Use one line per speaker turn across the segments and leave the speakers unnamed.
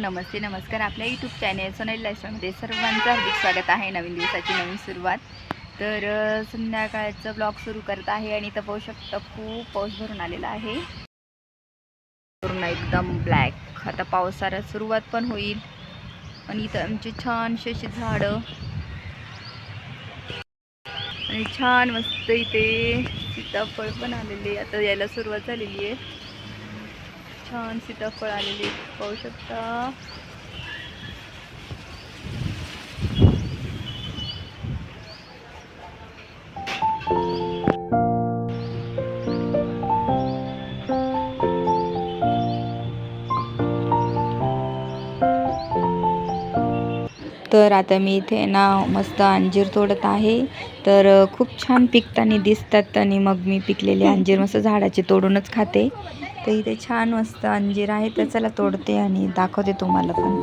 नमस्ते नमस्कार. आपल्या YouTube channel सोनेल लाईफस्टाईलमध्ये सर्वांचं हार्दिक स्वागत आहे. नवीन दिवसाची नवीन सुरुवात. तर संध्याकाळचं ब्लॉग सुरू करत आहे आणि इथं पाहू शकता खूप पाऊस भरून आलेला आहे. पूर्ण एकदम ब्लॅक आता पावसाला सुरुवात पण होईल. आणि इथं आमची छानशी अशी झाडं. आणि छान मस्त इथे सीताफळ पण आलेले आता यायला सुरुवात झालेली आहे. छान सीताफळ आलेली पाहू शकता. तर आता मी इथे ना मस्त अंजीर तोडत आहे. तर खूप छान पिकताना दिसतात आणि मग मी पिकलेले अंजीर मस्त झाडाचे तोडूनच खाते. तर इथे छान मस्त अंजीर आहे. तर चला तोडते आणि दाखवते तुम्हाला पण.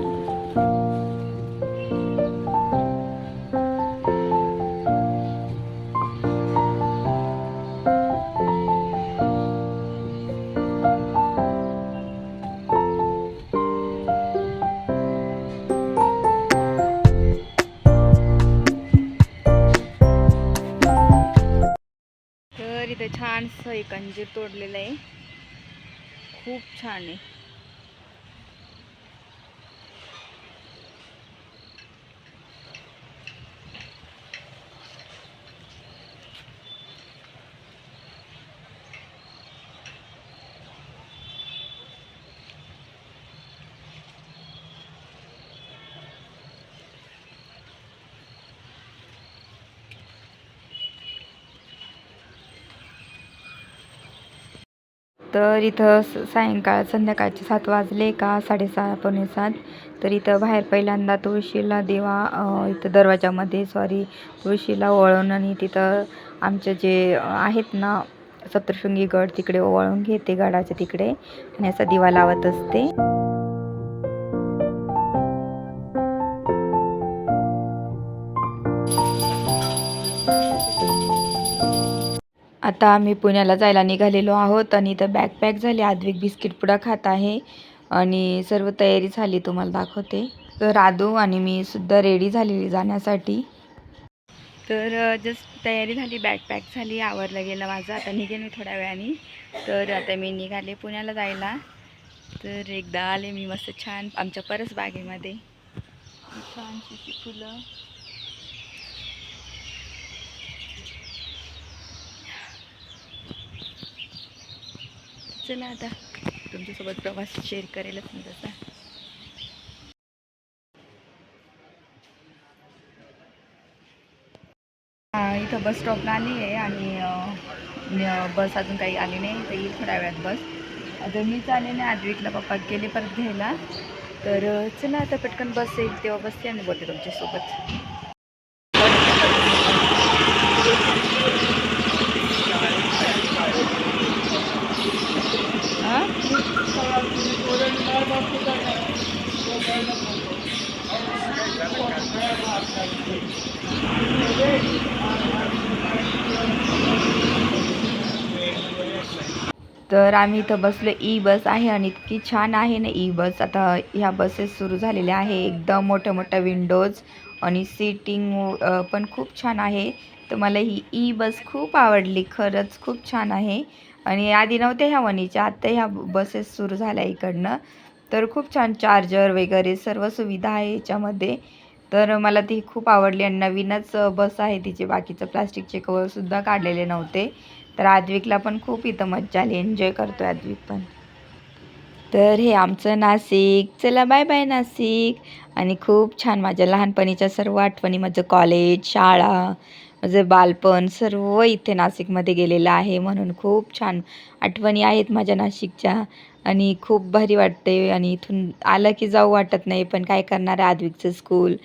असं एक अंजीर तोडलेलं आहे. खूप छान आहे. तर इथं स- सायंकाळ संध्याकाळचे सात वाजले का? साडेसहा पावणे सात. तर इथं बाहेर पहिल्यांदा तुळशीला देवा इथं दरवाजामध्ये सॉरी तुळशीला ओवाळून आणि तिथं आमचे जे आहेत ना सप्तशृंगी गड तिकडे ओवाळून घेते गडाच्या तिकडे. आणि असा दिवा लावत असते. आता आम्ही पुण्याला जायला निघालेलो आहोत आणि इथं बॅग पॅक झाली आद्विक बिस्किट पुडा खात आहे आणि सर्व तयारी झाली तुम्हाला दाखवते. तर राधू आणि मी सुद्धा रेडी झालेली जाण्यासाठी. तर जस्ट तयारी झाली बॅग पॅक झाली आवरलं गेलं माझं. आता निघेन मी थोड्या वेळाने. तर आता मी निघाले पुण्याला जायला. तर एकदा आले मी मस्त छान आमच्या परस बागेमध्ये छानशी फुलं. चला आता. तुमच्यासोबत प्रवास शेअर करेलच मी तसा. हा, इथं बस स्टॉपला आली आहे आणि बस अजून काही आली नाही तर येईल थोड्या वेळात बस आता मीच आले नाही आद्विकला पप्पा गेले परत घ्यायला. तर चला आता पटकन बस येईल तेव्हा बसते आणि बोलते तुमच्यासोबत. तर आम्ही इथं बसलो. ई बस आहे आणि इतकी छान आहे ना ई बस. आता ह्या बसेस सुरू झालेल्या आहे. एकदम मोठ्या मोठ्या विंडोज आणि सीटिंग पण खूप छान आहे. तर मला ही ई बस खूप आवडली. खरंच खूप छान आहे. आणि आधी नव्हत्या ह्या वणीच्या. आत्ता ह्या बसेस सुरू झाल्या इकडनं. तर खूप छान चार्जर वगैरे सर्व सुविधा आहे याच्यामध्ये. तर मला ती खूप आवडली. आणि नवीनच बस आहे तिचे. बाकीचं प्लास्टिकचे कवरसुद्धा काढलेले नव्हते. तर आद्विकला पण खूप इथं मज्जा आली. एन्जॉय करतो आद्विक पण. तर हे आमचं नाशिक. चला बाय बाय नाशिक. आणि खूप छान माझ्या लहानपणीच्या सर्व आठवणी माझं कॉलेज शाळा माझं बालपण सर्व इथे नाशिकमध्ये गेलेलं आहे म्हणून खूप छान आठवणी आहेत माझ्या नाशिकच्या. आणि खूप भारी वाटते आणि इथून आलं की जाऊ वाटत नाही पण काय करणार आहे आद्विकचं स्कूल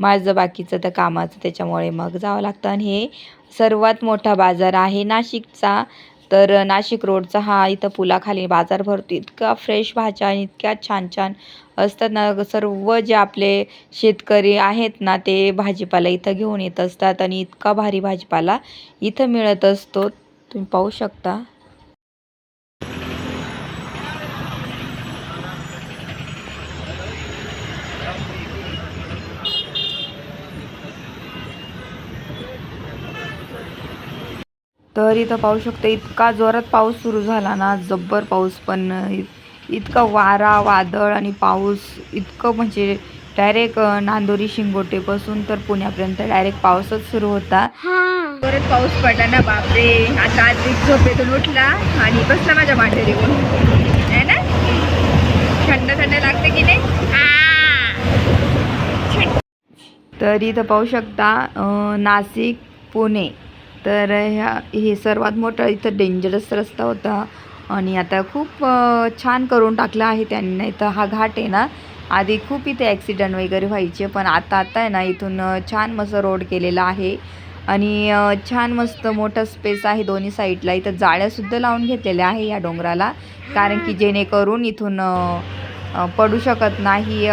माझं बाकीचं तर कामाचं त्याच्यामुळे मग जावं लागतं. आणि हे सर्वात मोठा बाजार आहे नाशिकचा. तर नाशिक रोडचा हा इथं पुलाखाली बाजार भरतो. इतका फ्रेश भाज्या आणि इतक्या छान छान असतात ना सर्व जे आपले शेतकरी आहेत ना ते भाजीपाला इथं घेऊन येत असतात आणि इतका भारी भाजीपाला इथं मिळत असतो. तुम्ही पाहू शकता. तर इथं पाहू शकतो इतका जोरात पाऊस सुरू झाला ना जब्बर पाऊस पण इत- इतका वारा वादळ आणि पाऊस इतकं म्हणजे डायरेक्ट नांदोरी शिंगोटेपासून तर पुण्यापर्यंत डायरेक्ट पाऊसच सुरू होता. परत पाऊस पडला ना बापरे. आता आज झोपेतून उठला आणि बसला माझ्या मांडीवर. आहे ना? थंड थंड लागते की नाही? तर इथं पाहू शकता नाशिक पुणे. तर ह्या हे सर्वात मोठा इथं डेंजरस रस्ता होता. आणि आता खूप छान करून टाकला आहे त्यांनी. नाही तर हा घाट आहे ना आधी खूप इथे ॲक्सिडंट वगैरे व्हायचे पण आता आता आहे ना इथून छान मस्त रोड केलेला आहे. आणि छान मस्त मोठा स्पेस आहे दोन्ही साईडला इथं जाळ्यासुद्धा लावून घेतलेल्या आहे या डोंगराला. कारण की जेणेकरून इथून पडू शकत नाही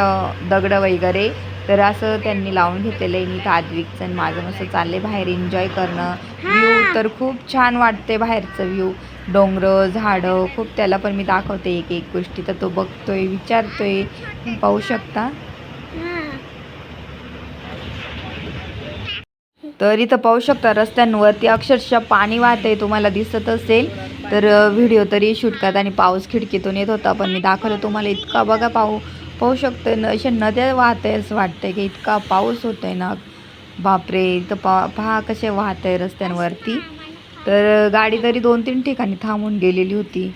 दगडं वगैरे. तर असं त्यांनी लावून घेतलेलं आहे. मी आद्विकचं आणि माझं मस्त चाललंय बाहेर एन्जॉय करणं. व्ह्यू तर खूप छान वाटते बाहेरचं व्ह्यू डोंगरं झाडं खूप त्याला पण मी दाखवते एक एक गोष्टी. तर तो बघतोय विचारतोय. पाहू शकता. तर इथं पाहू शकता रस्त्यांवरती अक्षरशः पाणी वाहतंय. तुम्हाला दिसत असेल तर व्हिडिओ तरी शूट करत आणि पाऊस खिडकीतून येत होता. पण मी दाखवलं तुम्हाला इतका बघा पाहू. पाहू शकतो न अशा नद्या वाहत आहे असं वाटतंय की इतका पाऊस होत आहे ना. बापरे इथं पा पहा कसे वाहत आहे रस्त्यांवरती. तर गाडी तरी दोन तीन ठिकाणी थांबून गेलेली होती.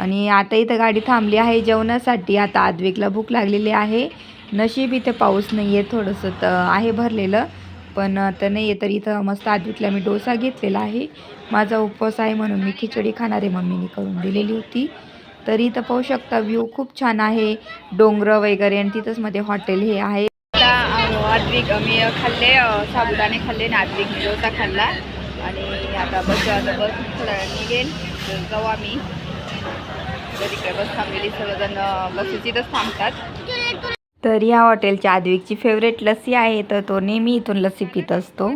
आणि आता इथं गाडी थांबली आहे जेवणासाठी. आता आद्वेकला भूक लागलेली आहे. नशीब इथे पाऊस नाही आहे थोडंसं तर आहे भरलेलं. पण आता नाही आहे तर इथं मस्त आद्वेकला मी डोसा घेतलेला आहे. माझा उपवास आहे म्हणून मी खिचडी खाणार आहे मम्मीने करून दिलेली होती. तर इथं पाहू शकता व्ह्यू खूप छान आहे. डोंगरं वगैरे आणि तिथंच मध्ये हॉटेल हे आहे. आद्विक मी खाल्ले साबुदाणे खाल्ले ना आद्विक डोसा खाल्ला. आणि आता बस आता बस थोडा निघेल जाऊ आम्ही. इकडे बस थांबलेली सर्वजण बसेस इथंच थांबतात. तर या हॉटेलच्या आद्विकची फेवरेट लस्सी आहे तर तो नेहमी इथून लस्सी पित असतो.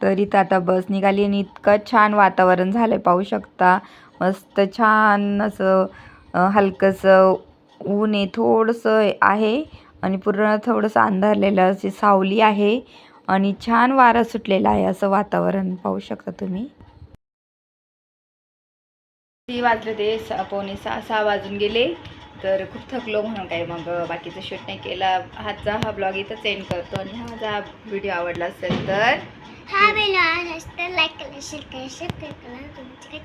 तर इथं आता बस निघाली आणि इतकं छान वातावरण झालं आहे पाहू शकता. मस्त छान असं हलकंसं ऊन आहे थोडंसं आहे आणि पूर्ण थोडंसं अंधारलेलं अशी सावली आहे आणि छान वारा सुटलेला आहे असं वातावरण पाहू शकता तुम्ही. ती वाजले ते सा पावणे सहा सहा वाजून गेले. तर खूप थकलो म्हणून काही मग बाकीचं शूट नाही केला. आजचा हा ब्लॉग इथं एंड करतो आणि हा माझा व्हिडिओ आवडला असेल तर
हा लाईक करा शेअर करा करा. तुमची काय